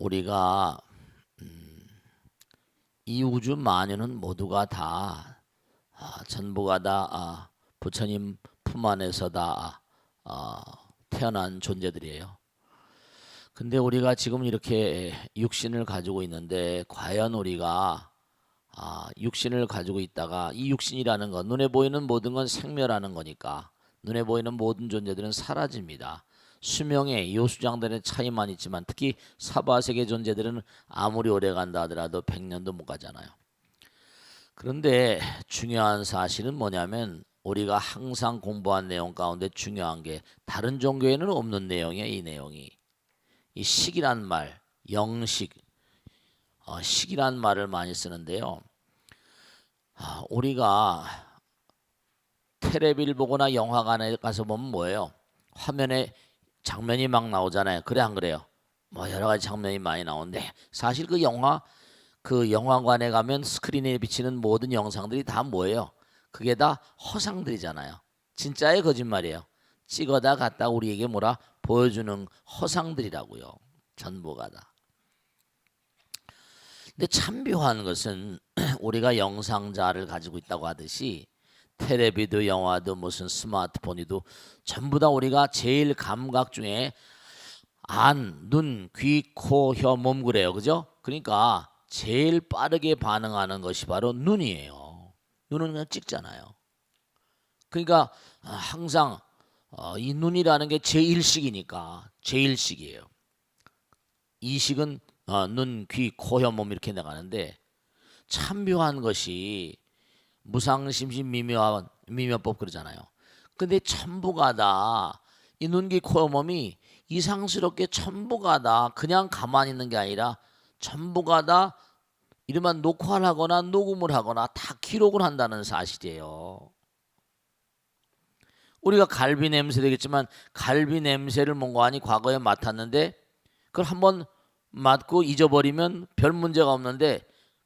우리가 음, 이 우주 만유는 모두가 다 아, 전부가 다 아, 부처님 품 안에서 다 아, 태어난 존재들이에요. 근데 우리가 지금 이렇게 육신을 가지고 있는데 과연 우리가 아, 육신을 가지고 있다가 이 육신이라는 건 눈에 보이는 모든 건 생멸하는 거니까 눈에 보이는 모든 존재들은 사라집니다. 수명의 요수장들의 차이만 있지만 특히 사바 세계 존재들은 아무리 오래 간다 하더라도 100년도 못 가잖아요. 그런데 중요한 사실은 뭐냐면 우리가 항상 공부한 내용 가운데 중요한 게 다른 종교에는 없는 내용이에요. 이 내용이 이 식이란 말, 영식, 어, 식이란 말을 많이 쓰는데요. 아, 우리가 텔레비를 보거나 영화관에 가서 보면 뭐예요? 화면에 장면이 막 나오잖아요. 그래 안 그래요? 뭐 여러 가지 장면이 많이 나오는데 사실 그 영화 그 영화관에 가면 스크린에 비치는 모든 영상들이 다 뭐예요? 그게 다 허상들이잖아요. 진짜의 거짓말이에요. 찍어다 갖다 우리에게 뭐라 보여주는 허상들이라고요. 전부가 다. 근데 참 묘한 것은 우리가 영상자를 가지고 있다고 하듯이 텔레비도 영화도 무슨 스마트폰이도 전부 다 우리가 제일 감각 중에 안, 눈, 귀, 코, 혀, 몸 그래요. 그죠? 그러니까 제일 빠르게 반응하는 것이 바로 눈이에요. 눈은 그냥 찍잖아요. 그러니까 아, 항상 어, 이 눈이라는 게 제1식이니까 제1식이에요. 이식은 어, 눈, 귀, 코, 혀, 몸 이렇게 나가는데 참 묘한 것이 무상심심 미묘한 미묘법 그러잖아요. 근데 전부가 다 이 눈귀 코 몸이 이상스럽게 전부가 다 그냥 가만히 있는 게 아니라 전부가 다 이러면 녹화를 하거나 녹음을 하거나 다 기록을 한다는 사실이에요. 우리가 갈비 냄새 되겠지만 갈비 냄새를 뭔가하니 과거에 맡았는데 그걸 한번 맡고 잊어버리면 별 문제가 없는데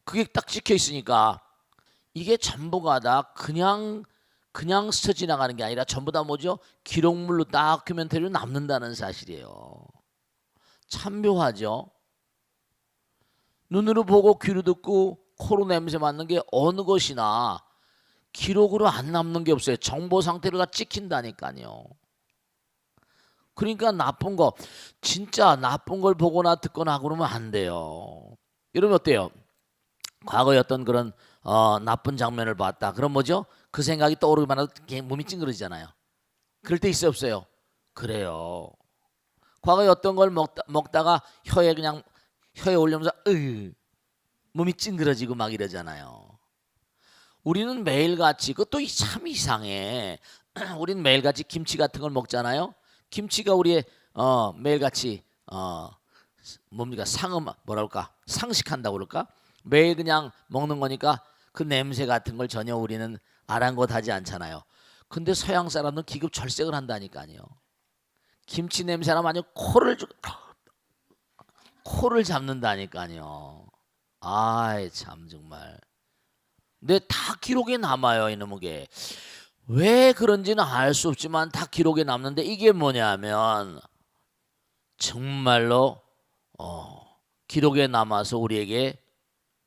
그게 딱 찍혀 있으니까 이게 전부가 다 그냥 그냥 스쳐 지나가는 게 아니라 전부 다 뭐죠? 기록물로 다큐멘터리로 남는다는 사실이에요. 참 묘하죠. 눈으로 보고 귀로 듣고 코로 냄새 맡는 게 어느 것이나 기록으로 안 남는 게 없어요. 정보 상태로 다 찍힌다니까요. 그러니까 나쁜 거 진짜 나쁜 걸 보거나 듣거나 그러면 안 돼요. 이러면 어때요? 과거에 어떤 그런 어, 나쁜 장면을 봤다. 그럼 뭐죠? 그 생각이 떠오르기만 해도 몸이 찡그러지잖아요. 그럴 때 있어 없어요? 그래요. 과거에 어떤 걸 먹다, 먹다가 혀에 그냥 혀에 올리면서 으 몸이 찡그러지고 막 이러잖아요. 우리는 매일같이 그것도 참 이상해. 우리는 매일같이 김치 같은 걸 먹잖아요. 김치가 우리의 어, 매일같이 어, 뭡니까 상음 뭐랄까 상식한다고 그럴까? 매일 그냥 먹는 거니까 그 냄새 같은 걸 전혀 우리는 아랑곳하지 않잖아요. 근데 서양 사람은 기급 절색을 한다니까요. 김치 냄새나 아니 코를 주- 코를 잡는다니까요. 아이 참 정말. 근데 다 기록에 남아요 이놈의 게. 왜 그런지는 알 수 없지만 다 기록에 남는데 이게 뭐냐면 정말로 어, 기록에 남아서 우리에게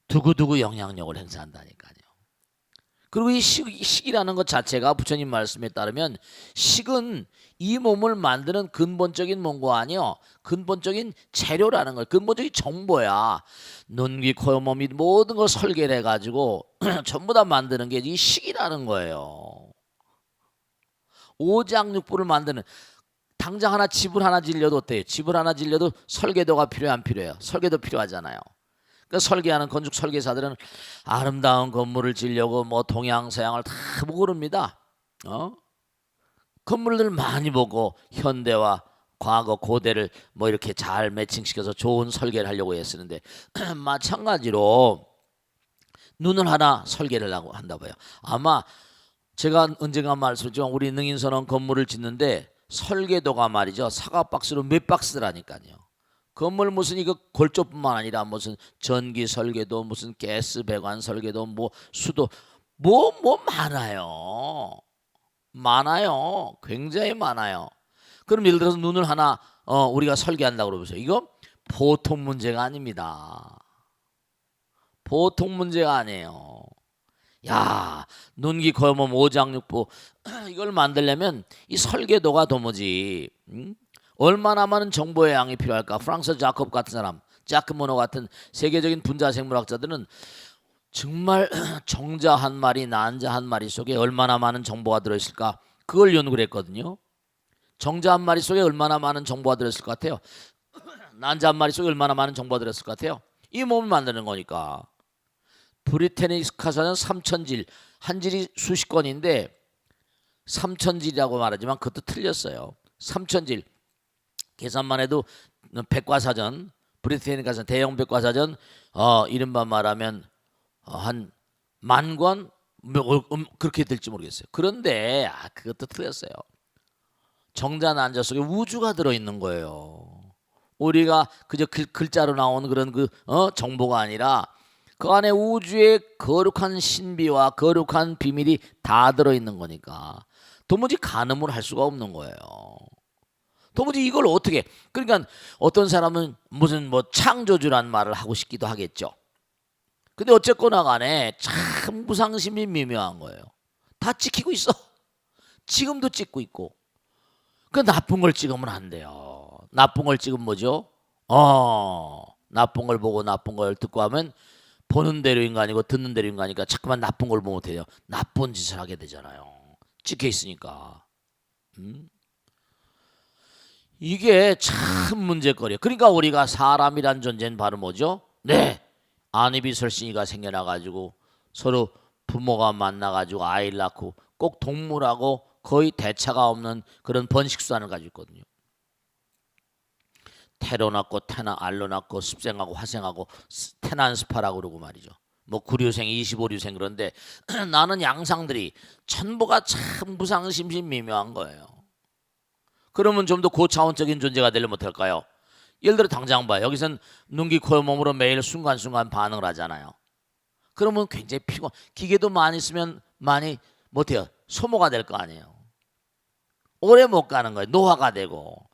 두고두고 영향력을 행사한다니까요. 그리고 이 식, 식이라는 것 자체가 부처님 말씀에 따르면 식은 이 몸을 만드는 근본적인 뭔가 아니요. 근본적인 재료라는 걸 근본적인 정보야. 눈, 귀, 코, 몸 이 모든 걸 설계를 해가지고 전부 다 만드는 게 이 식이라는 거예요. 오장육부를 만드는 당장 하나 집을 하나 질려도 어때요? 집을 하나 질려도 설계도가 필요해 안 필요해요? 설계도 필요하잖아요. 그 설계하는 건축 설계사들은 아름다운 건물을 지려고 뭐 동양 서양을 다 보고 그럽니다. 어? 건물들 많이 보고 현대와 과거 고대를 뭐 이렇게 잘 매칭시켜서 좋은 설계를 하려고 했었는데 마찬가지로 눈을 하나 설계를 하고 한다 봐요. 아마 제가 언젠가 말씀드렸지만 우리 능인선원 건물을 짓는데 설계도가 말이죠 사과 박스로 몇 박스라니까요. 건물 무슨 이거 골조뿐만 아니라 무슨 전기 설계도 무슨 가스 배관 설계도 뭐 수도 뭐뭐 많아요. 많아요. 굉장히 많아요. 그럼 예를 들어서 눈을 하나 어, 우리가 설계한다고 그러보세요. 이거 보통 문제가 아닙니다. 보통 문제가 아니에요. 야, 눈기 거염 오장육부 이걸 만들려면 이 설계도가 도무지 음? 얼마나 많은 정보의 양이 필요할까? 프랑스 자콥 같은 사람, 자크모노 같은 세계적인 분자 생물학자들은 정말 정자 한 마리, 난자 한 마리 속에 얼마나 많은 정보가 들어있을까? 그걸 연구를 했거든요. 정자 한 마리 속에 얼마나 많은 정보가 들어있을 것 같아요? 난자 한 마리 속에 얼마나 많은 정보가 들어있을 것 같아요? 이 몸을 만드는 거니까. 브리테니스카사는 3천질, 한 질이 수십 건인데 3천질이라고 말하지만 그것도 틀렸어요. 3천질 계산만 해도 백과사전 브리테니카사 대형 백과사전 어 이른바 말하면 어, 한 만권 뭐, 음, 그렇게 될지 모르겠어요. 그런데 아 그것도 틀렸어요. 정자 난자 속에 우주가 들어 있는 거예요. 우리가 그저 글, 글자로 나오는 그런 그 어, 정보가 아니라 그 안에 우주의 거룩한 신비와 거룩한 비밀이 다 들어 있는 거니까 도무지 가늠을 할 수가 없는 거예요. 도무지 이걸 어떻게 그러니까 어떤 사람은 무슨 뭐 창조주란 말을 하고 싶기도 하겠죠. 근데 어쨌거나 간에 참 무상심이 미묘한 거예요. 다 찍히고 있어. 지금도 찍고 있고. 그 나쁜 걸 찍으면 안 돼요. 나쁜 걸 찍으면 뭐죠? 어, 나쁜 걸 보고 나쁜 걸 듣고 하면 보는 대로 인간이고 듣는 대로 인간이니까 자꾸만 나쁜 걸 보면 돼요. 나쁜 짓을 하게 되잖아요. 찍혀 있으니까. 음? 이게 참 문제거리예요. 그러니까 우리가 사람이란 존재는 바로 뭐죠? 네. 안이비설신이가 생겨나 가지고 서로 부모가 만나 가지고 아이를 낳고 꼭 동물하고 거의 대차가 없는 그런 번식수단을 가지고 있거든요. 테로 낳고 테나 알로 낳고 습생하고 화생하고 스- 테난스파라고 그러고 말이죠. 뭐 구류생, 25류생 그런데 나는 양상들이 전부가 참 무상심심 미묘한 거예요. 그러면 좀 더 고차원적인 존재가 되려면 어떨까요? 예를 들어 당장 봐. 여기선 눈기 코의 몸으로 매일 순간순간 반응을 하잖아요. 그러면 굉장히 피곤. 기계도 많이 쓰면 많이 못해요. 소모가 될 거 아니에요. 오래 못 가는 거예요. 노화가 되고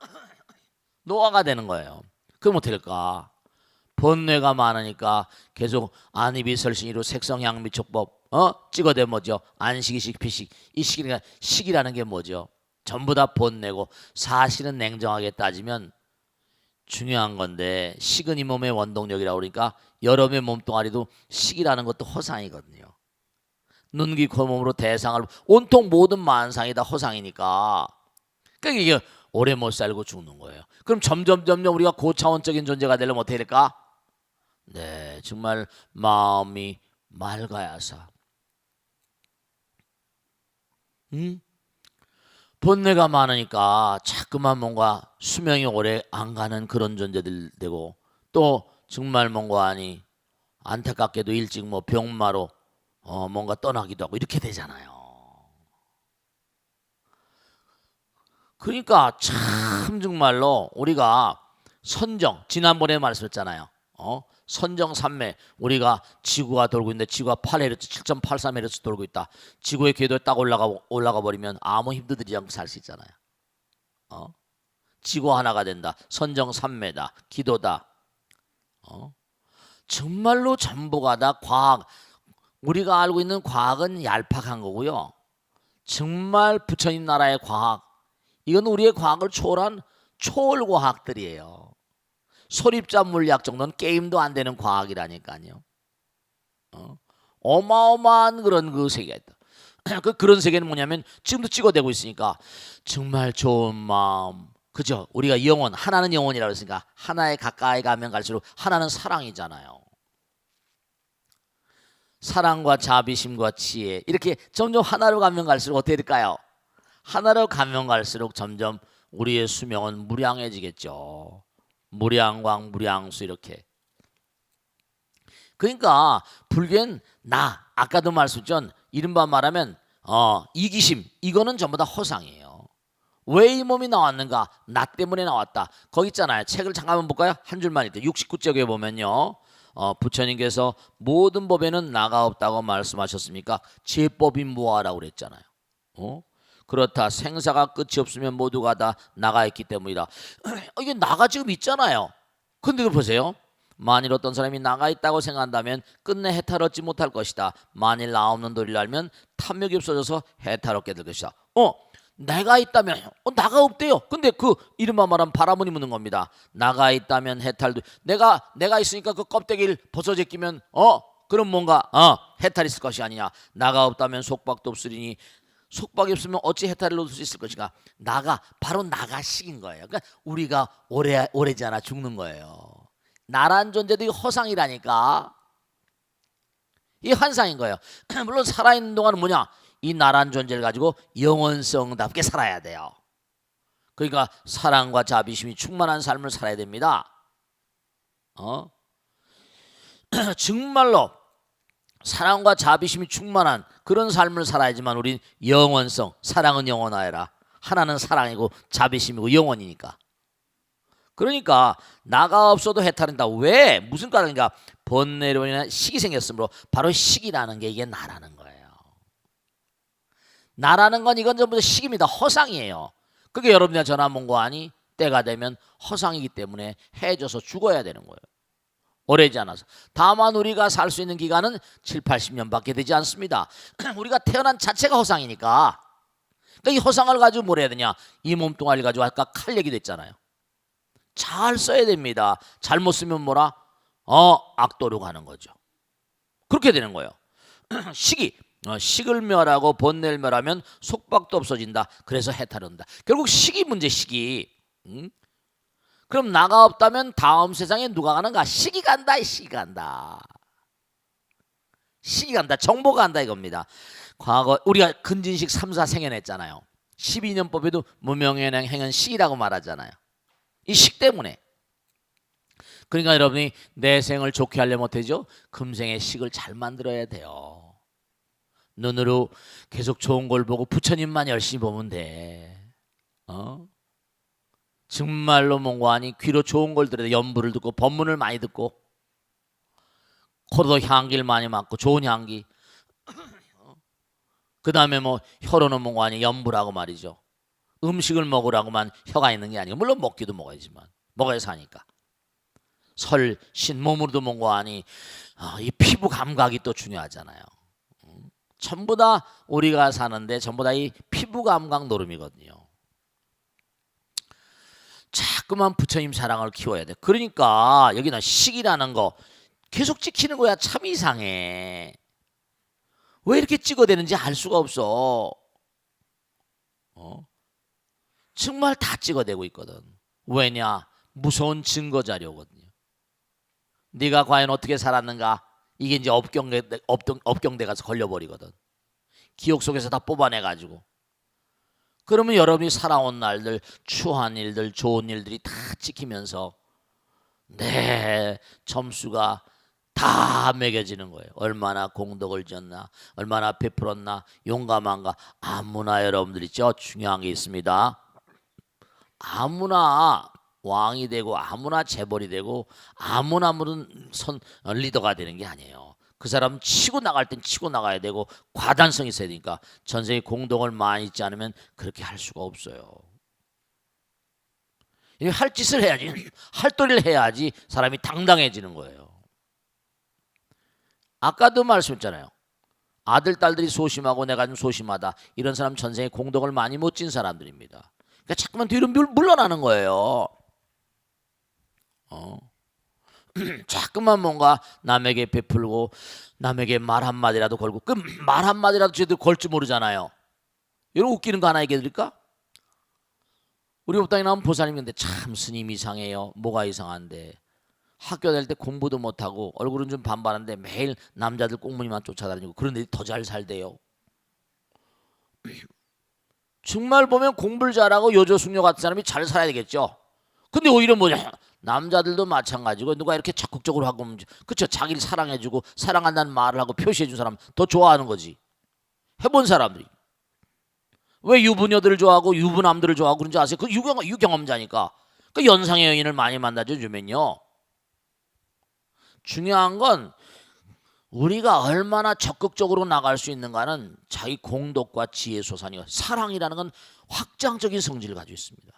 노화가 되는 거예요. 그럼 될까? 번뇌가 많으니까 계속 안이비설신이로 색성향미 촉법 어 찍어대 뭐죠? 안식이식 피식 이 식이가 식이라는 게 뭐죠? 전부 다 번뇌고 사실은 냉정하게 따지면 중요한 건데 식은 이 몸의 원동력이라고 그러니까 여러분의 몸뚱아리도 식이라는 것도 허상이거든요. 눈기 코몸으로 대상을 온통 모든 만상이 다 허상이니까 그러니까 이게 오래 못 살고 죽는 거예요. 그럼 점점 점점 우리가 고차원적인 존재가 되려면 어떻게 될까? 네, 정말 마음이 맑아야사. 음? 본뇌가 많으니까 자꾸만 뭔가 수명이 오래 안 가는 그런 존재들 되고 또 정말 뭔가 아니 안타깝게도 일찍 뭐 병마로 어 뭔가 떠나기도 하고 이렇게 되잖아요. 그러니까 참 정말로 우리가 선정 지난번에 말씀했잖아요. 어? 선정 삼매 우리가 지구가 돌고 있는데 지구가 8헤르츠 7.83헤르츠 돌고 있다. 지구의 궤도에 딱 올라가 올라가 버리면 아무 힘도 들이지 않고 살 수 있잖아요. 어? 지구 하나가 된다. 선정 삼매다. 기도다. 어? 정말로 전부가 다 과학 우리가 알고 있는 과학은 얄팍한 거고요. 정말 부처님 나라의 과학 이건 우리의 과학을 초월한 초월 과학들이에요. 소립자 물리학 정도는 게임도 안 되는 과학이라니까요. 어? 어마어마한 그런 그 세계가 있다. 그 그런 세계는 뭐냐면 지금도 찍어대고 있으니까 정말 좋은 마음. 그죠? 우리가 영원 하나는 영원이라고 했으니까 하나에 가까이 가면 갈수록 하나는 사랑이잖아요. 사랑과 자비심과 지혜 이렇게 점점 하나로 가면 갈수록 어떻게 될까요? 하나로 가면 갈수록 점점 우리의 수명은 무량해지겠죠. 무량광, 무량수 이렇게. 그러니까 불교는 나 아까도 말씀드렸죠. 이른바 말하면 어, 이기심 이거는 전부 다 허상이에요. 왜 이 몸이 나왔는가? 나 때문에 나왔다. 거기 있잖아요. 책을 잠깐만 볼까요? 한 줄만 읽다. 69쪽에 보면요. 어, 부처님께서 모든 법에는 나가 없다고 말씀하셨습니까? 제법이 무하라고 그랬잖아요. 어? 그렇다. 생사가 끝이 없으면 모두가 다 나가 있기 때문이다. 이게 나가 지금 있잖아요. 근데도 보세요. 만일 어떤 사람이 나가 있다고 생각한다면 끝내 해탈 얻지 못할 것이다. 만일 나 없는 도리를 알면 탐욕이 없어져서 해탈 얻게 될 것이다. 어, 내가 있다면 어, 나가 없대요. 근데 그 이름만 말하면 바라문이 묻는 겁니다. 나가 있다면 해탈도 내가 내가 있으니까 그 껍데기를 벗어 제 끼면 어 그럼 뭔가 어 해탈 있을 것이 아니냐. 나가 없다면 속박도 없으리니 속박이 없으면 어찌 해탈을 얻을 수 있을 것인가? 나가 바로 나가식인 거예요. 그러니까 우리가 오래 오래지 않아 죽는 거예요. 나란 존재도 이 허상이라니까. 이 환상인 거예요. 물론 살아 있는 동안은 뭐냐? 이 나란 존재를 가지고 영원성답게 살아야 돼요. 그러니까 사랑과 자비심이 충만한 삶을 살아야 됩니다. 어? 정말로 사랑과 자비심이 충만한 그런 삶을 살아야지만 우린 영원성, 사랑은 영원하여라. 하나는 사랑이고 자비심이고 영원이니까. 그러니까 나가 없어도 해탈한다. 왜? 무슨 까닭인가? 번뇌로 인한 식이 생겼으므로 바로 식이라는 게 이게 나라는 거예요. 나라는 건 이건 전부 다 식입니다. 허상이에요. 그게 여러분이 전화 온거 아니? 때가 되면 허상이기 때문에 해져서 죽어야 되는 거예요. 오래지 않아서. 다만 우리가 살 수 있는 기간은 7, 80년밖에 되지 않습니다. 우리가 태어난 자체가 허상이니까. 그러니까 이 허상을 가지고 뭘 해야 되냐? 이 몸뚱아리를 가지고 아까 칼 얘기도 했잖아요. 잘 써야 됩니다. 잘못 쓰면 뭐라? 어, 악도로 가는 거죠. 그렇게 되는 거예요. 식이 어, 식을 멸하고 번뇌를 멸하면 속박도 없어진다. 그래서 해탈한다. 결국 식이 문제 식이. 응? 그럼 나가 없다면 다음 세상에 누가 가는가? 식이 간다. 식이 간다. 식이 간다. 정보가 간다 이겁니다. 과거 우리가 근진식 3, 4 생연했잖아요. 12년법에도 무명연행 행은 식이라고 말하잖아요. 이 식 때문에. 그러니까 여러분이 내 생을 좋게 하려면 어때죠? 금생의 식을 잘 만들어야 돼요. 눈으로 계속 좋은 걸 보고 부처님만 열심히 보면 돼. 어? 정말로 아니 귀로 좋은 걸 들어야 돼. 연부를 듣고 법문을 많이 듣고 코로도 향기를 많이 맡고 좋은 향기. 그 다음에 뭐 혀로는 아니 연부라고 말이죠. 음식을 먹으라고만 혀가 있는 게 아니고 물론 먹기도 먹어야지만 먹어야 사니까 설, 신 몸으로도 뭔가 아니 아, 이 피부 감각이 또 중요하잖아요. 음, 전부 다 우리가 사는데 전부 다 이 피부 감각 노름이거든요. 자꾸만 부처님 사랑을 키워야 돼. 그러니까 여기는 식이라는 거 계속 찍히는 거야. 참 이상해. 왜 이렇게 찍어대는지 알 수가 없어. 어? 정말 다 찍어대고 있거든. 왜냐? 무서운 증거 자료거든요. 네가 과연 어떻게 살았는가? 이게 이제 업경대 업경, 업경대 가서 걸려버리거든. 기억 속에서 다 뽑아내 가지고. 그러면 여러분이 살아온 날들, 추한 일들, 좋은 일들이 다 찍히면서 내 점수가 다 매겨지는 거예요. 얼마나 공덕을 지었나, 얼마나 베풀었나, 용감한가. 아무나 여러분들이 저 중요한 게 있습니다. 아무나 왕이 되고 아무나 재벌이 되고 아무나 무슨 선 어, 리더가 되는 게 아니에요. 그 사람 치고 나갈 땐 치고 나가야 되고 과단성이 있어야 되니까 전생에 공덕을 많이 있지 않으면 그렇게 할 수가 없어요. 이할 짓을 해야지 할 도리를 해야지 사람이 당당해지는 거예요. 아까도 말씀했잖아요. 아들 딸들이 소심하고 내가 좀 소심하다 이런 사람 전생에 공덕을 많이 못 진 사람들입니다. 그러니까 자꾸만 뒤로 물, 물러나는 거예요. 어. 자꾸만 뭔가 남에게 베풀고 남에게 말 한마디라도 걸고 그 말 한마디라도 제대로 걸줄 모르잖아요. 이런 웃기는 거 하나 얘기해 드릴까? 우리 법당에 나온 보살님인데 참 스님 이상해요. 뭐가 이상한데 학교 다닐 때 공부도 못하고 얼굴은 좀 반반한데 매일 남자들 꽁무니만 쫓아다니고 그런데 더잘 살대요. 정말 보면 공부를 잘하고 요조숙녀 같은 사람이 잘 살아야 되겠죠. 근데 오히려 뭐냐 남자들도 마찬가지고 누가 이렇게 적극적으로 하고 그쵸? 자기를 사랑해주고 사랑한다는 말을 하고 표시해준 사람 더 좋아하는 거지. 해본 사람들이. 왜 유부녀들을 좋아하고 유부남들을 좋아하고 그런지 아세요? 그 유경, 유경험자니까. 그 연상의 여인을 많이 만나줘 주면요. 중요한 건 우리가 얼마나 적극적으로 나갈 수 있는가는 자기 공덕과 지혜 소산이요. 사랑이라는 건 확장적인 성질을 가지고 있습니다.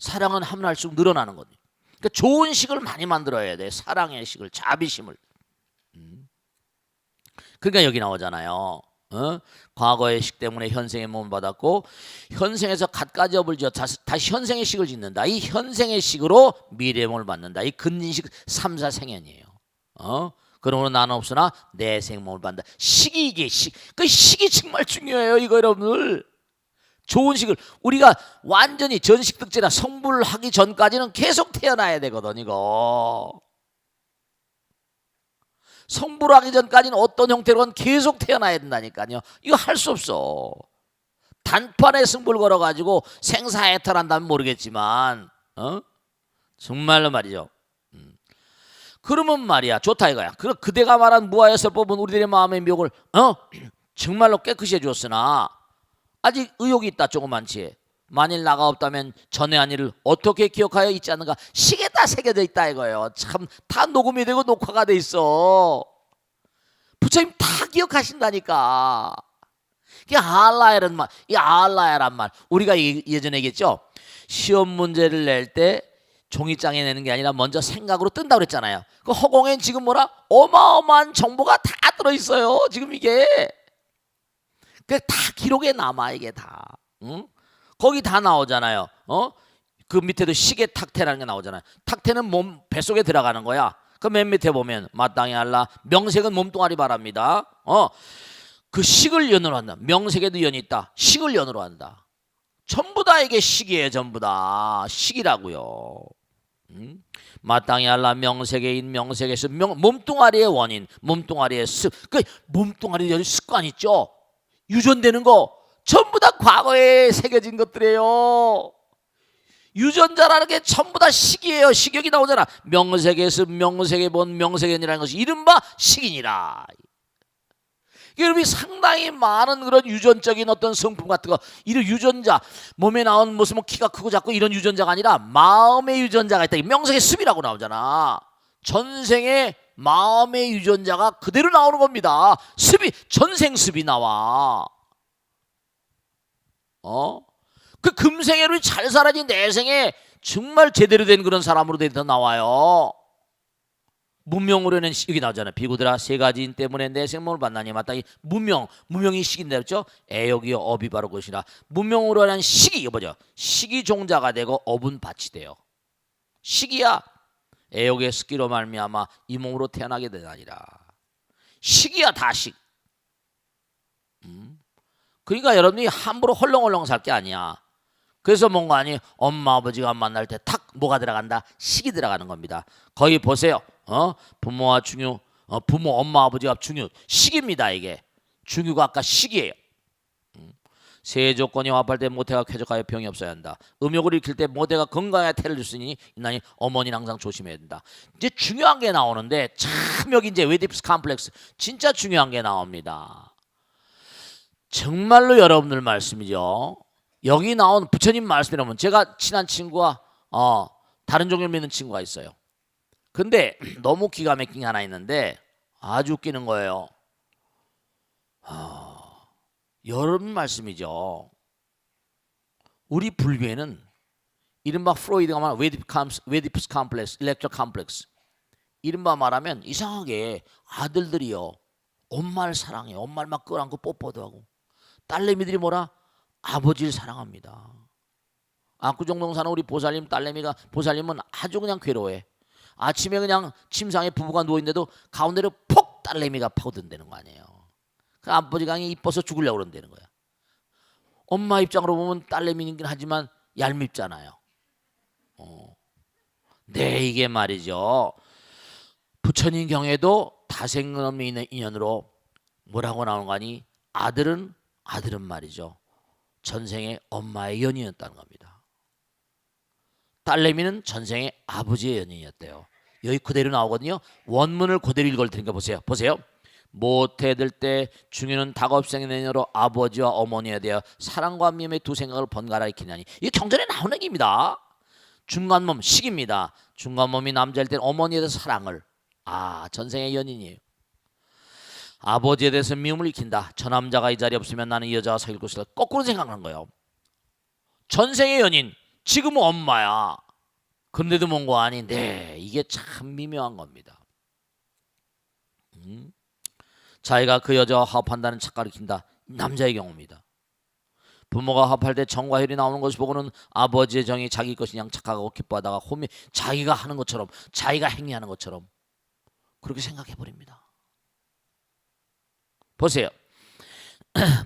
사랑은 하면 할수록 늘어나는 거든요. 그러니까 좋은 식을 많이 만들어야 돼. 사랑의 식을, 자비심을. 음. 그러니까 여기 나오잖아요. 어? 과거의 식 때문에 현생의 몸을 받았고 현생에서 갖가지 업을 지어 다시, 다시 현생의 식을 짓는다. 이 현생의 식으로 미래의 몸을 받는다. 이 근인식 삼사생연이에요. 어? 그러므로 나는 없으나 내 생몸을 받는다. 식이 이게 식. 그 식이 정말 중요해요. 이거 여러분들. 좋은 식을 우리가 완전히 전식 득제나 성불을 하기 전까지는 계속 태어나야 되거든 이거. 성불을 하기 전까지는 어떤 형태로건 계속 태어나야 된다니까요. 이거 할 수 없어. 단판에 승부를 걸어가지고 생사해탈한다면 모르겠지만, 어? 정말로 말이죠. 음. 그러면 말이야 좋다 이거야. 그 그대가 말한 무아의 설법은 우리들의 마음의 묘을 어 정말로 깨끗이 해주었으나 아직 의욕이 있다 조그만치. 만일 나가 없다면 전에 한 일을 어떻게 기억하여 있지 않는가? 시계 다 새겨져 있다 이거예요. 참 다 녹음이 되고 녹화가 돼 있어. 부처님 다 기억하신다니까. 이게 알라야란 말, 이 알라야란 말. 우리가 이- 예전에 얘기했죠. 시험 문제를 낼 때 종이장에 내는 게 아니라 먼저 생각으로 뜬다 그랬잖아요. 그 허공엔 지금 뭐라 어마어마한 정보가 다 들어 있어요. 지금 이게. 그다 기록에 남아 이게 다. 응? 거기 다 나오잖아요. 어? 그 밑에도 시계 탁태라는 게 나오잖아요. 탁태는 몸 뱃속에 들어가는 거야. 그 맨 밑에 보면 마땅히 알라 명색은 몸뚱아리 바랍니다. 어? 그 식을 연으로 한다. 명색에도 연이 있다. 식을 연으로 한다. 전부 다 이게 식이에요. 전부 다 식이라고요. 음? 마땅히 알라 명색에인 명색에서 명, 몸뚱아리의 원인, 몸뚱아리의 습. 그 몸뚱아리 의 습관 있죠. 유전되는 거 전부 다 과거에 새겨진 것들이에요. 유전자라는 게 전부 다 식이에요. 식욕이 나오잖아. 명색에서 명색에 본 명색연이라는 것이 이른바 식이니라. 여러분이 상당히 많은 그런 유전적인 어떤 성품 같은 거, 이런 유전자, 몸에 나온 무슨 뭐 키가 크고 작고 이런 유전자가 아니라 마음의 유전자가 있다. 이 명색의 습이라고 나오잖아. 전생의 마음의 유전자가 그대로 나오는 겁니다. 습이 전생 습이 나와. 어? 그 금생애로 잘 살아진 내생에 정말 제대로 된 그런 사람으로 돼서 나와요. 문명으로는 시- 여기 나오잖아요. 비구들아 세 가지인 때문에 내 생명을 맞다. 이 무명 무명이 식인데 그렇죠? 애욕이 업이 바로 것이라 무명으로는 식이 뭐죠? 식이 종자가 되고 업은 밭이 돼요. 식이야. 애욕의 습기로 말미암아 이 몸으로 태어나게 되다니라. 식이야 다 식. 음. 그러니까 여러분이 함부로 헐렁헐렁 살 게 아니야. 그래서 뭔가 아니 엄마 아버지가 만날 때 탁 뭐가 들어간다 식이 들어가는 겁니다. 거기 보세요. 어 부모와 중요 어, 부모 엄마 아버지가 중요 식입니다 이게 중요가 아까 식이에요. 음. 세 조건이 화합할 때 모태가 쾌적하여 병이 없어야 한다. 음욕을 일으킬 때 모태가 건강에 태를 줬으니 나니 어머니는 항상 조심해야 된다. 이제 중요한 게 나오는데 참 여기 이제 웨디프스 컴플렉스 진짜 중요한 게 나옵니다. 정말로 여러분들 말씀이죠. 여기 나온 부처님 말씀이라면 제가 친한 친구와 어, 다른 종교를 믿는 친구가 있어요. 근데 너무 기가 막힌 게 하나 있는데 아주 웃기는 거예요. 아, 여러분 말씀이죠. 우리 불교에는 이른바 프로이드가 말한 웨디프스, 컴플렉스, 일렉트로 컴플렉스 이른바 말하면 이상하게 아들들이요 엄마를 사랑해 엄마를 막 끌어안고 뽀뽀도 하고 딸내미들이 뭐라 아버지를 사랑합니다. 압구정동 사는 우리 보살님 딸내미가 보살님은 아주 그냥 괴로워해. 아침에 그냥 침상에 부부가 누워 있는데도 가운데로 폭 딸내미가 파고든다는 거 아니에요. 그 아버지가 그냥 이뻐서 죽으려고 그런다는 거야. 엄마 입장으로 보면 딸내미이긴 하지만 얄밉잖아요. 어. 네 이게 말이죠. 부처님 경에도 다생없는 인연으로 뭐라고 나오는 거 아니? 아들은 아들은 말이죠. 전생의 엄마의 연인이었다는 겁니다. 딸내미는 전생의 아버지의 연인이었대요. 여기 그대로 나오거든요. 원문을 그대로 읽을 테니까 보세요. 보세요. 모태될 때 중요는 다급생의 내녀로 아버지와 어머니에 대하여 사랑과 미움의 두 생각을 번갈아 익히나니 이 경전에 나오는 얘기입니다. 중간몸 식입니다. 중간몸이 남자일 땐 어머니에 대해서 사랑을 아 전생의 연인이에요. 아버지에 대해서 미움을 익힌다. 저 남자가 이 자리에 없으면 나는 이 여자와 사귈 것이다. 거꾸로 생각하는 거예요. 전생의 연인, 지금은 엄마야. 그런데도 뭔가 아닌데 이게 참 미묘한 겁니다. 음? 자기가 그 여자와 화합한다는 착각을 킨다. 남자의 경우입니다. 부모가 합할 때 정과 혈이 나오는 것을 보고는 아버지의 정이 자기 것이 양 착각하고 기뻐하다가 홈이 자기가 하는 것처럼 자기가 행위하는 것처럼 그렇게 생각해 버립니다. 보세요.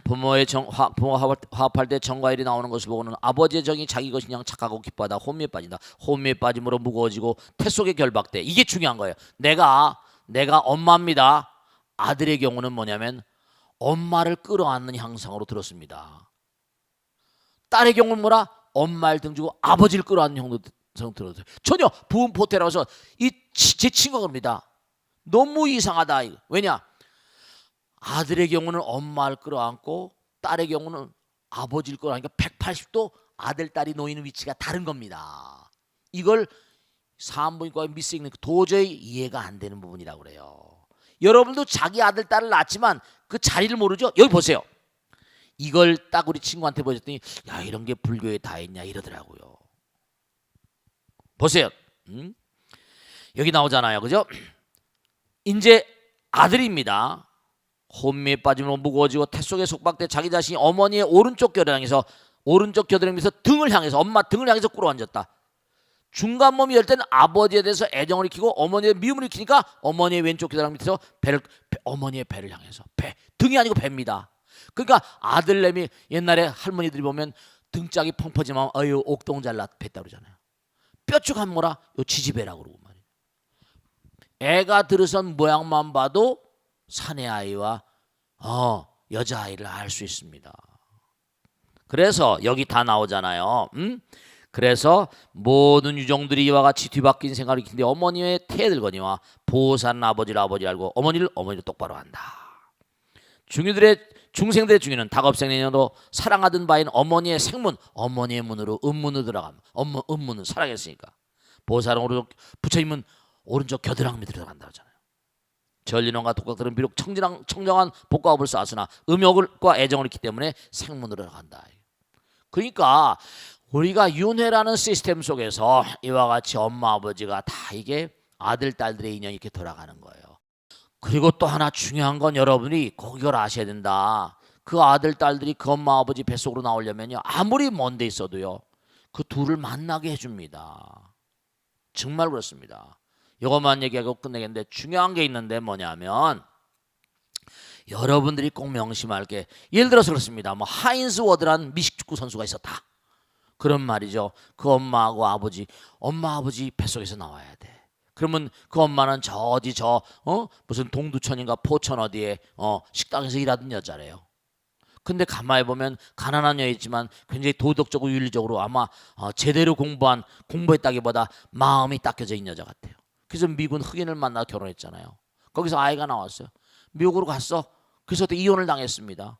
부모의 정, 화, 화합, 화합할 때 정과 혈이 나오는 것을 보고는 아버지의 정이 자기 것이 양 착각하고 기뻐하다 혼미에 빠진다. 혼미에 빠짐으로 무거워지고 태 속에 결박돼. 이게 중요한 거예요. 내가 내가 엄마입니다. 아들의 경우는 뭐냐면 엄마를 끌어안는 형상으로 들었습니다. 딸의 경우는 뭐라? 엄마를 등지고 아버지를 끌어안는 형상 들었어요. 전혀 부은 포태라서 이 제 친구가 그럽니다. 너무 이상하다. 왜냐? 아들의 경우는 엄마를 끌어안고 딸의 경우는 아버지를 끌어안으니까 180도 아들 딸이 놓이는 위치가 다른 겁니다. 이걸 산부인과의 미스잉 도저히 이해가 안 되는 부분이라고 그래요. 여러분도 자기 아들 딸을 낳았지만 그 자리를 모르죠? 여기 보세요. 이걸 딱 우리 친구한테 보여줬더니 야 이런 게 불교에 다 있냐 이러더라고요. 보세요. 음? 여기 나오잖아요. 그죠? 이제 아들입니다. 혼미에 빠짐으로 무거워지고 태 속에 속박돼 자기 자신이 어머니의 오른쪽 겨드랑이 향해서 오른쪽 겨드랑이에서 등을 향해서 엄마 등을 향해서 꿇어 앉았다. 중간 몸이 열 때는 아버지에 대해서 애정을 익히고 어머니의 미움을 익히니까 어머니의 왼쪽 겨드랑이 밑에서 배를 배, 어머니의 배를 향해서 배 등이 아니고 배입니다. 그러니까 아들내미 옛날에 할머니들이 보면 등짝이 펑퍼지만 어유 옥동 잘라 배 따르잖아요. 뼈죽한 뭐라 요 지지배라고 그러고 말이에요. 애가 들어선 모양만 봐도 사내 아이와 어 여자 아이를 알 수 있습니다. 그래서 여기 다 나오잖아요. 음? 그래서 모든 유종들이 이와 같이 뒤바뀐 생각을 익힌데 어머니의 태들거니와 보호사는 아버지를 아버지 알고 어머니를 어머니로 똑바로 한다. 중유들의 중생들의 중유는 다급생내년도 사랑하던 바인 어머니의 생문, 어머니의 문으로 음문으로 들어감. 엄문 음문은 사랑했으니까. 보호사는 오른쪽 부처님은 오른쪽 겨드랑이 들어간다 하잖아요. 전리놈과 독각들은 비록 청진한, 청정한 복과업을 쌓았으나 음욕과 애정을 있기 때문에 생문으로 들어간다. 그러니까 우리가 윤회라는 시스템 속에서 이와 같이 엄마 아버지가 다 이게 아들 딸들의 인연이 이렇게 돌아가는 거예요. 그리고 또 하나 중요한 건 여러분이 꼭 이걸 아셔야 된다. 그 아들 딸들이 그 엄마 아버지 뱃속으로 나오려면요 아무리 먼데 있어도요 그 둘을 만나게 해줍니다. 정말 그렇습니다. 이것만 얘기하고 끝내겠는데 중요한 게 있는데 뭐냐면 여러분들이 꼭 명심할 게 예를 들어서 그렇습니다. 뭐 하인스 워드란 미식축구 선수가 있었다. 그런 말이죠. 그 엄마하고 아버지, 엄마 아버지 뱃속에서 나와야 돼. 그러면 그 엄마는 저 어디 저 어? 무슨 동두천인가 포천 어디에 어 식당에서 일하던 여자래요. 근데 가만히 보면 가난한 여이지만 굉장히 도덕적으로 윤리적으로 아마 어, 제대로 공부한 공부했다기보다 마음이 닦여져 있는 여자 같아요. 그래서 미군 흑인을 만나 결혼했잖아요. 거기서 아이가 나왔어요. 미국으로 갔어. 그래서 또 이혼을 당했습니다.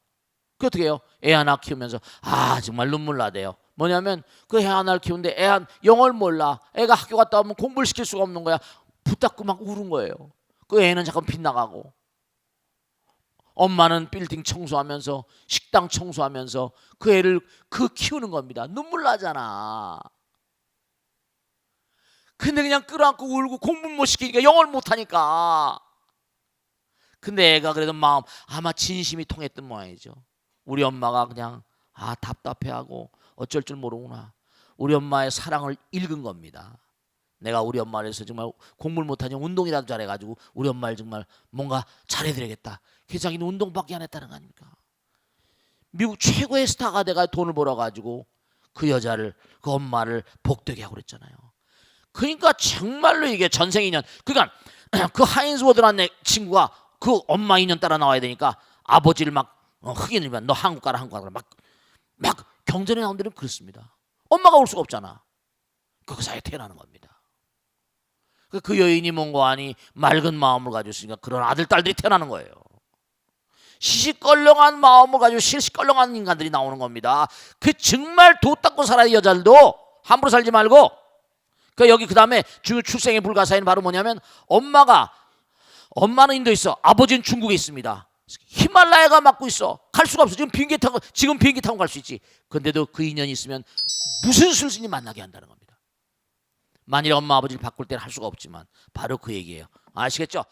그 어떻게 해요? 애 하나 키우면서 아 정말 눈물 나대요. 뭐냐면 그 애 하나를 키우는데 애 한 영어를 몰라. 애가 학교 갔다 오면 공부를 시킬 수가 없는 거야. 붙잡고 막 우는 거예요. 그 애는 잠깐 빗나가고 엄마는 빌딩 청소하면서 식당 청소하면서 그 애를 그 키우는 겁니다. 눈물 나잖아. 근데 그냥 끌어안고 울고 공부 못 시키니까 영어를 못 하니까. 근데 애가 그래도 마음 아마 진심이 통했던 모양이죠. 우리 엄마가 그냥 아 답답해하고 어쩔 줄 모르구나. 우리 엄마의 사랑을 읽은 겁니다. 내가 우리 엄마를 해서 정말 공부를 못하니 운동이라도 잘해가지고 우리 엄마를 정말 뭔가 잘해드려야겠다. 그래서 자기는 운동밖에 안 했다는 거 아닙니까? 미국 최고의 스타가 돼가 돈을 벌어가지고 그 여자를 그 엄마를 복되게 하고 그랬잖아요. 그러니까 정말로 이게 전생 인연. 그러니까 그 하인스 워드라는 애 친구가 그 엄마 인연 따라 나와야 되니까 아버지를 막 어, 흑인이면 너 한국 가라 한국 가라 막막 경전에 나온 데는 그렇습니다. 엄마가 올 수가 없잖아. 그 사이에 태어나는 겁니다. 그- 그 여인이 뭔가 아니 맑은 마음을 가지고 있으니까 그런 아들 딸들이 태어나는 거예요. 시시껄렁한 마음을 가지고 시시껄렁한 인간들이 나오는 겁니다. 그 정말 도 닦고 살아야 여자들도 함부로 살지 말고 그 여기 그 다음에 주 출생의 불가사의는 바로 뭐냐면 엄마가 엄마는 인도에 있어 아버지는 중국에 있습니다. 히말라야가 막고 있어 갈 수가 없어 지금 비행기 타고 지금 비행기 타고 갈 수 있지. 근데도 그 인연이 있으면 무슨 술신이 만나게 한다는 겁니다. 만일 엄마 아버지를 바꿀 때는 할 수가 없지만 바로 그 얘기예요. 아시겠죠?